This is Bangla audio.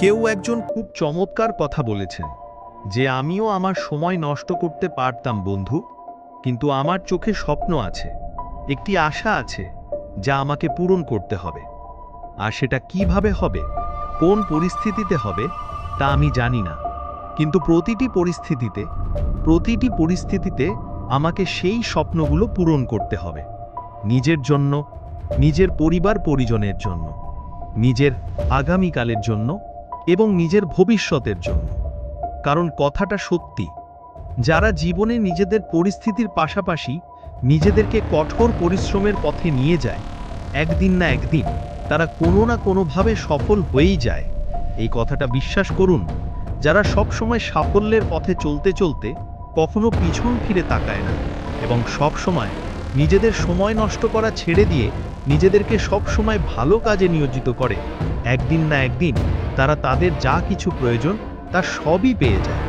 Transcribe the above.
কেউ একজন খুব চমৎকার কথা বলেছেন যে, আমিও আমার সময় নষ্ট করতে পারতাম, বন্ধু, কিন্তু আমার চোখে স্বপ্ন আছে, একটি আশা আছে যা আমাকে পূরণ করতে হবে। আর সেটা কীভাবে হবে, কোন পরিস্থিতিতে হবে, তা আমি জানি না। কিন্তু প্রতিটি পরিস্থিতিতে প্রতিটি পরিস্থিতিতে আমাকে সেই স্বপ্নগুলো পূরণ করতে হবে, নিজের জন্য, নিজের পরিবার পরিজনের জন্য, নিজের আগামীকালের জন্য এবং নিজের ভবিষ্যতের জন্য। কারণ কথাটা সত্যি, যারা জীবনে নিজেদের পরিস্থিতির পাশাপাশি নিজেদেরকে কঠোর পরিশ্রমের পথে নিয়ে যায়, একদিন না একদিন তারা কোনো না কোনোভাবে সফল হয়েই যায়। এই কথাটা বিশ্বাস করুন, যারা সব সময় সাফল্যের পথে চলতে চলতে কখনো পিছন ফিরে তাকায় না এবং সব সময় নিজেদের সময় নষ্ট করা ছেড়ে দিয়ে নিজেদেরকে সব সময় ভালো কাজে নিয়োজিত করে। একদিন না একদিন তারা তাদের যা কিছু প্রয়োজন, তা সবই পেয়ে যায়।